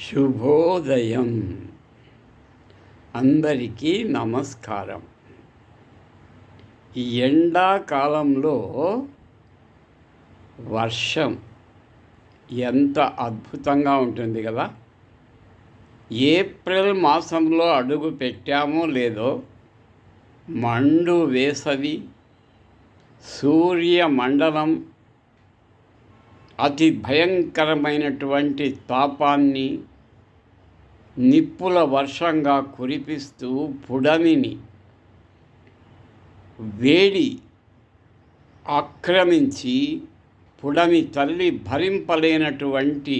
శుభోదయం. అందరికీ నమస్కారం. ఈ ఎండాకాలంలో వర్షం ఎంత అద్భుతంగా ఉంటుంది కదా. ఏప్రిల్ మాసంలో అడుగు పెట్టామో లేదో మండు వేసవి సూర్య మండలం అతి భయంకరమైనటువంటి తాపాన్ని నిప్పుల వర్షంగా కురిపిస్తూ పుడమిని వేడి ఆక్రమించి పుడమి తల్లి భరింపలేనటువంటి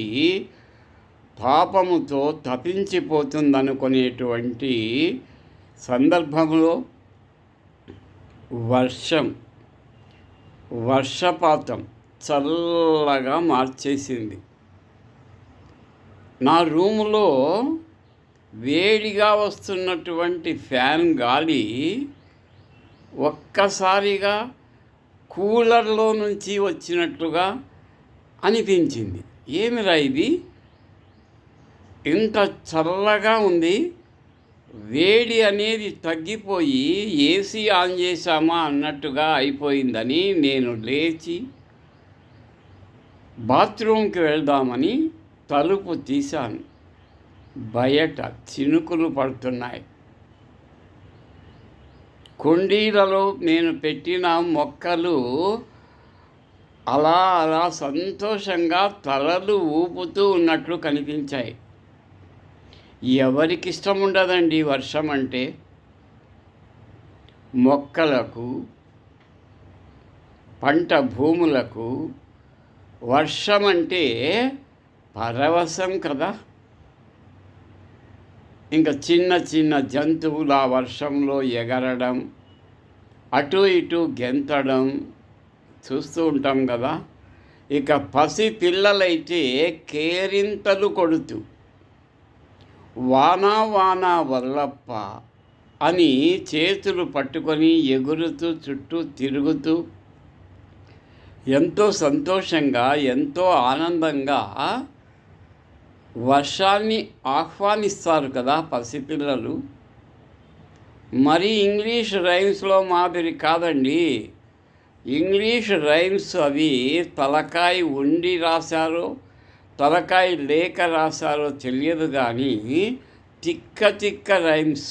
పాపముతో తపించిపోతుందనుకునేటువంటి సందర్భంలో వర్షం వర్షపాతం చల్లగా మార్చేసింది. నా రూములో వేడిగా వస్తున్నటువంటి ఫ్యాన్ గాలి ఒక్కసారిగా కూలర్లో నుంచి వచ్చినట్లుగా అనిపించింది. ఏమిరా ఇది? ఇంత చల్లగా ఉంది. వేడి అనేది తగ్గిపోయి ఏసీ ఆన్ చేశామా అన్నట్టుగా అయిపోయిందని నేను లేచి బాత్రూమ్కి వెళ్దామని తలుపు తీశాను. బయట చినుకులు పడుతున్నాయి. కుండీలలో నేను పెట్టిన మొక్కలు అలా అలా సంతోషంగా తలలు ఊపుతూ ఉన్నట్లు కనిపించాయి. ఎవరికి ఇష్టం ఉండదండి వర్షం అంటే? మొక్కలకు పంట భూములకు వర్షం అంటే పరవశం కదా. ఇంకా చిన్న చిన్న జంతువులు ఆ వర్షంలో ఎగరడం అటు ఇటు గెంతడం చూస్తూ ఉంటాం కదా. ఇక పసి పిల్లలైతే కేరింతలు కొడుతూ వానా వానా వల్లప్ప అని చేతులు పట్టుకొని ఎగురుతూ చుట్టూ తిరుగుతూ ఎంతో సంతోషంగా ఎంతో ఆనందంగా వర్షాన్ని ఆహ్వానిస్తారు కదా పసిపిల్లలు మరి ఇంగ్లీష్ రైమ్స్లో మాదిరి కాదండి. ఇంగ్లీష్ రైమ్స్ అవి తలకాయ ఉండి రాశారో తలకాయ లేక రాశారో తెలియదు కానీ తిక్క తిక్క rhymes.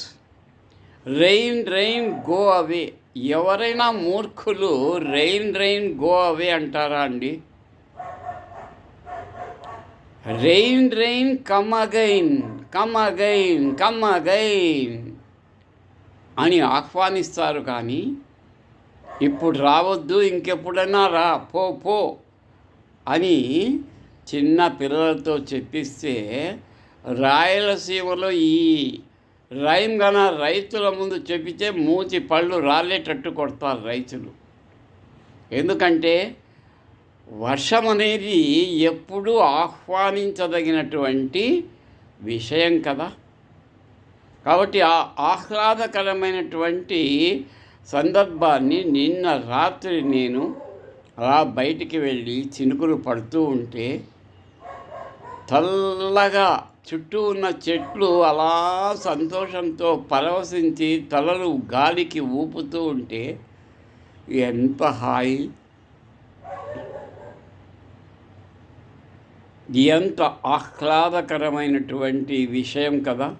Rain rain go away. ఎవరైనా మూర్ఖులు రెయిన్ రెయిన్ గో అవే అంటారా అండి? Rain rain come again come again come again అని ఆహ్వానిస్తారు కానీ ఇప్పుడు రావద్దు ఇంకెప్పుడైనా రా పో పో అని చిన్న పిల్లలతో చెప్పిస్తే రాయలసీమలో ఈ రైమ్ గన రైతుల ముందు చెప్పితే మూతి పళ్ళు రాలేటట్టు కొడతారు రైతులు. ఎందుకంటే వర్షం అనేది ఎప్పుడూ ఆహ్వానించదగినటువంటి విషయం కదా. కాబట్టి ఆ ఆహ్లాదకరమైనటువంటి సందర్భాన్ని నిన్న రాత్రి నేను అలా బయటికి వెళ్ళి చినుకులు పడుతూ ఉంటే చల్లగా చుట్టూ ఉన్న చెట్లు అలా సంతోషంతో పరవశించి తలలు గాలికి ఊపుతూ ఉంటే ఎంత హాయి ఎంత ఆహ్లాదకరమైనటువంటి విషయం కదా.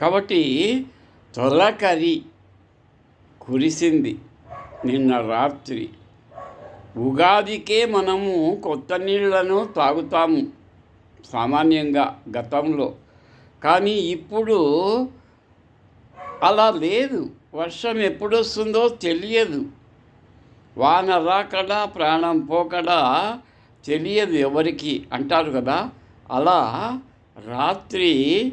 కాబట్టి తొలకరి కురిసింది నిన్న రాత్రి. ఉగాదికే మనము కొత్త నీళ్ళను తాగుతాము. సామాన్యంగా గతంలో. కానీ ఇప్పుడు అలా లేదు. వర్షం ఎప్పుడు వస్తుందో తెలియదు. వాన రాకడా ప్రాణం పోకడా తెలియదు ఎవరికి అంటారు కదా. అలా రాత్రి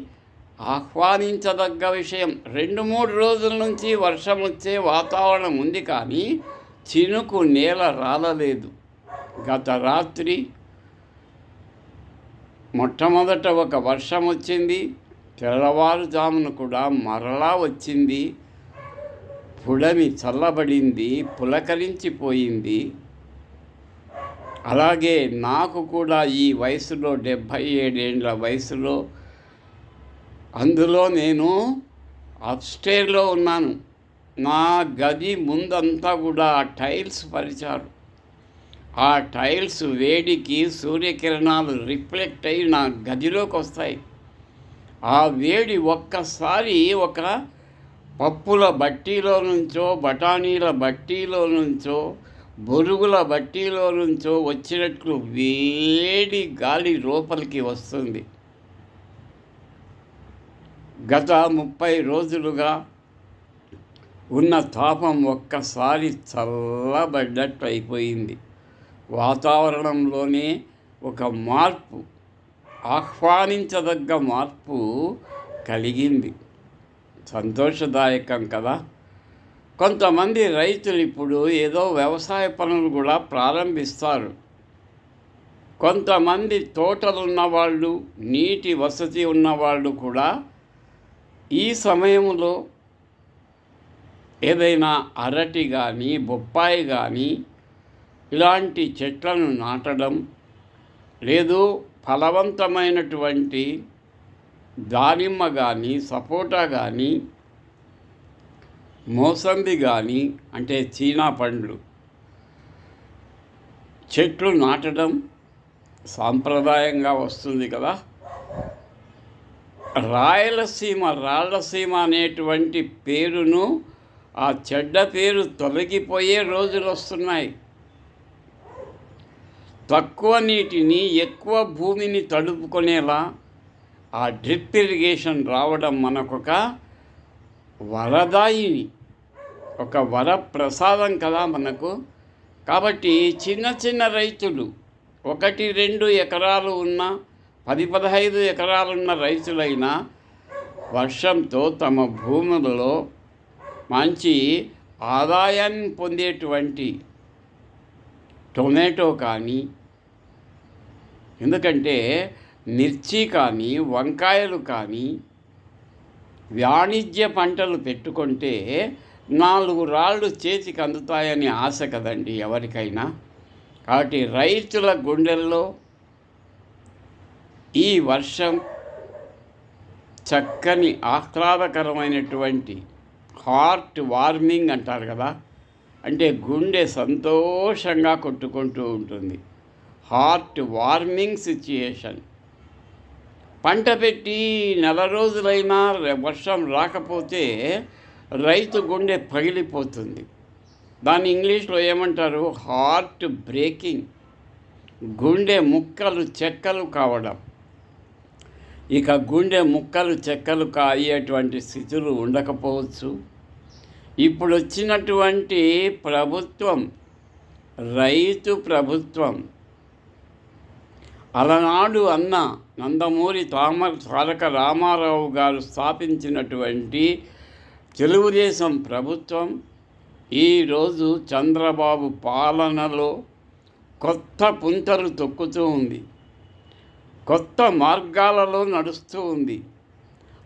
ఆహ్వానించదగ్గ విషయం. రెండు మూడు రోజుల నుంచి వర్షం వచ్చే వాతావరణం ఉంది కానీ చినుకు నేల రాలలేదు. గత రాత్రి మొట్టమొదట ఒక వర్షం వచ్చింది. తెల్లవారుజామున కూడా మరలా వచ్చింది. పుడమి చల్లబడింది పులకరించిపోయింది. అలాగే నాకు కూడా ఈ వయసులో డెబ్భై ఏడేండ్ల వయసులో అందులో నేను అప్స్టేర్లో ఉన్నాను. నా గది ముందంతా కూడా టైల్స్ పరిచారు. ఆ టైల్స్ వేడికి సూర్యకిరణాలు రిఫ్లెక్ట్ అయ్యి నా గదిలోకి వస్తాయి ఆ వేడి ఒక్కసారి ఒక పప్పుల బట్టీలో నుంచో బఠానీల బట్టీలో నుంచో బొరుగుల బట్టీలో నుంచో వచ్చినట్లు వేడి గాలి లోపలికి వస్తుంది. గత ముప్పై రోజులుగా ఉన్న తాపం ఒక్కసారి చల్లబడ్డట్టు అయిపోయింది. వాతావరణంలోనే ఒక మార్పు ఆహ్వానించదగ్గ మార్పు కలిగింది. సంతోషదాయకం కదా? కొంతమంది రైతులు ఇప్పుడు ఏదో వ్యవసాయ పనులు కూడా ప్రారంభిస్తారు. కొంతమంది తోటలు ఉన్నవాళ్ళు నీటి వసతి ఉన్నవాళ్ళు కూడా ఈ సమయంలో ఏదైనా అరటి కానీ బొప్పాయి కానీ ఇలాంటి చెట్లను నాటడం లేదు. ఫలవంతమైనటువంటి దానిమ్మ కానీ సపోటా కానీ మోసంబి కానీ అంటే చీనా పండ్లు. చెట్లు నాటడం సాంప్రదాయంగా వస్తుంది కదా. రాయలసీమ రాళ్ళసీమ అనేటువంటి పేరును ఆ చెడ్డ పేరు తొలగిపోయే రోజులు వస్తున్నాయి. తక్కువ నీటిని ఎక్కువ భూమిని తడుపుకునేలా ఆ డ్రిప్ ఇరిగేషన్ రావడం మనకొక వరదాయిని ఒక వరప్రసాదం కదా మనకు. కాబట్టి చిన్న చిన్న రైతులు ఒకటి రెండు ఎకరాలు ఉన్న పది పదహైదు ఎకరాలున్న రైతులైనా వర్షంతో తమ భూములలో మంచి ఆదాయాన్ని పొందేటువంటి టొమాటో కానీ ఎందుకంటే మిర్చి కానీ వంకాయలు కానీ వాణిజ్య పంటలు పెట్టుకుంటే నాలుగు రాళ్ళు చేతికి అందుతాయని ఆశ కదండి ఎవరికైనా. కాబట్టి రైతుల గుండెల్లో ఈ వర్షం చక్కని ఆహ్లాదకరమైనటువంటి హార్ట్ వార్మింగ్ అంటారు కదా అంటే గుండె సంతోషంగా కొట్టుకుంటూ ఉంటుంది. Heart warming situation. పంట పెట్టి నెల రోజులైనా వర్షం రాకపోతే రైతు గుండె పగిలిపోతుంది. దాన్ని ఇంగ్లీష్లో ఏమంటారు? Heart breaking. గుండె ముక్కలు చెక్కలు కావడం. ఇక గుండె ముక్కలు చెక్కలు కాయేటువంటి స్థితులు ఉండకపోవచ్చు. ఇప్పుడు వచ్చినటువంటి ప్రభుత్వం రైతు ప్రభుత్వం అలనాడు అన్న నందమూరి తామ తారక రామారావు గారు స్థాపించినటువంటి తెలుగుదేశం ప్రభుత్వం ఈరోజు చంద్రబాబు పాలనలో కొత్త పుంతలు తొక్కుతూ ఉంది. కొత్త మార్గాలలో నడుస్తూ ఉంది.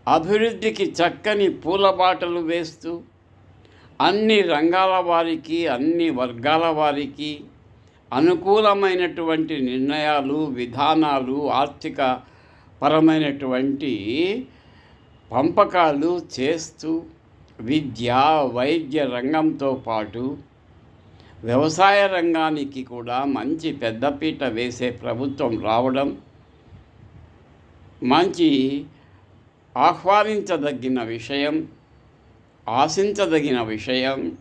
అభివృద్ధికి చక్కని పూలబాటలు వేస్తూ అన్ని రంగాల వారికి అన్ని వర్గాల వారికి అనుకూలమైనటువంటి నిర్ణయాలు విధానాలు ఆర్థిక పరమైనటువంటి పంపకాలు చేస్తూ విద్య వైద్య రంగంతో పాటు వ్యవసాయ రంగానికి కూడా మంచి పెద్దపీట వేసే ప్రభుత్వం రావడం మంచి ఆహ్వానించదగిన విషయం. ఆశించదగిన విషయం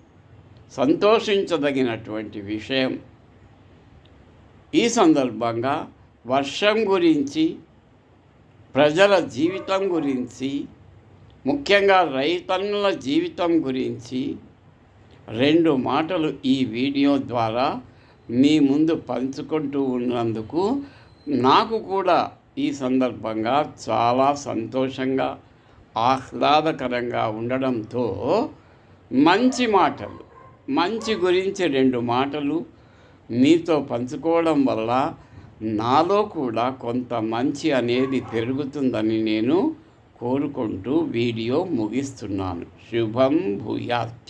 సంతోషించదగినటువంటి విషయం. ఈ సందర్భంగా వర్షం గురించి ప్రజల జీవితం గురించి ముఖ్యంగా రైతన్నుల జీవితం గురించి రెండు మాటలు ఈ వీడియో ద్వారా మీ ముందు పంచుకుంటూ ఉన్నందుకు నాకు కూడా ఈ సందర్భంగా చాలా సంతోషంగా ఆహ్లాదకరంగా ఉండడంతో మంచి మాటలు మంచి గురించి రెండు మాటలు మీతో పంచుకోవడం వల్ల నాలో కూడా కొంత మంచి అనేది పెరుగుతుందని నేను కోరుకుంటూ వీడియో ముగిస్తున్నాను. శుభం భూయాత్.